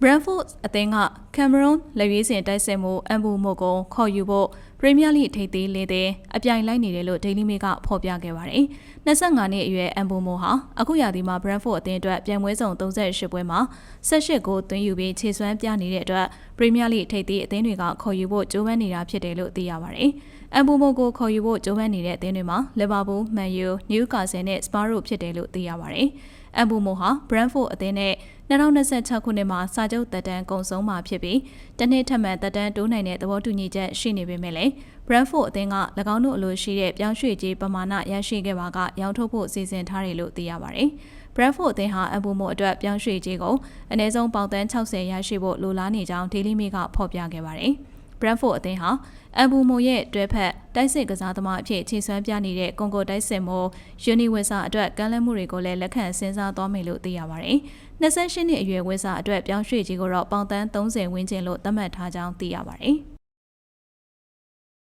Brentford အသင်းက Cameroon လက်ရွေးစင်တိုက်စစ်မှုအမ်ဘူမိုကိုခေါ်ယူဖို့ Premier League ထိပ်သီးလေးသင်းအပြိုင်လိုက်နေတယ်လို့ Daily Mail ကဖော်ပြခဲ့ပါတယ်။25နှစ်အရွယ်အမ်ဘူမိုဟာအခုရာသီမှာ Brentford အသင်းအတွက်ပြိုင်ပွဲစုံ38ပွဲမှာ18ဂိုးသွင်းယူပြီးခြေစွမ်းပြနေတဲ့အတွက် Premier League ထိပ်သီးအသင်းတွေကခေါ်ယူဖို့ကြိုးပမ်းနေတာဖြစ်တယ်လို့သိရပါတယ်။အမ်ဘူမိုကိုခေါ်ယူဖို့ကြိုးပမ်းနေတဲ့အသင်းတွေမှာလီဗာပူး၊မန်ယူ၊နယူကာဆယ်နဲ့စပါရိုဖြစ်တယ်လို့သိရပါတယ်။အမ်ဘူမိုဟာ Brentford အသင်းနဲ့2026ခုနှစ်မှာစာချုပ်သက်တမ်းကုန်ဆုံးမှာဖြစ်ပြီးတနှစ်ထပ်မံသက်တမ်းတိုးနိုင်တဲ့သဘောတူညီချက်ရှိနေပေမဲ့လည်း Brentford အသင်းက၎င်းတို့အလိုရှိတဲ့ပြောင်းရွှေ့ကြေးပမာဏရရှိခဲ့ပါကရောင်းထုတ်ဖို့စီစဉ်ထားတယ်လို့သိရပါတယ်။ Brentford အသင်းဟာအမ်ဘူမိုအတွက်ပြောင်းရွှေ့ကြေးကိုအနည်းဆုံးပေါင်သန်း60ရရှိဖို့လိုလားနေကြောင်း Daily Mail ကဖော်ပြခဲ့ပါတယ်။ Brentford အသင်းဟာအမ်ဘူမိုရဲ့တွဲဖက်တိုက်စစ်ကစားသမားအဖြစ်ခြေစွမ်းပြနေတဲ့ကွန်ကိုတိုက်စစ်မိုယူနီဝက်ဆာအတွက်ကမ်းလှမ်းမှုတွေကိုလည်းလက်ခံစဉ်းစားသွားမယ်လို့သိရပါတယ်။28နှစ်အရွယ်ဝက်ဆာအတွက်ပြောင်းရွှေ့ကြီးကိုတော့ပေါင်တန်း30ဝန်းကျင်လို့သတ်မှတ်ထားကြောင်းသိရပါတယ်။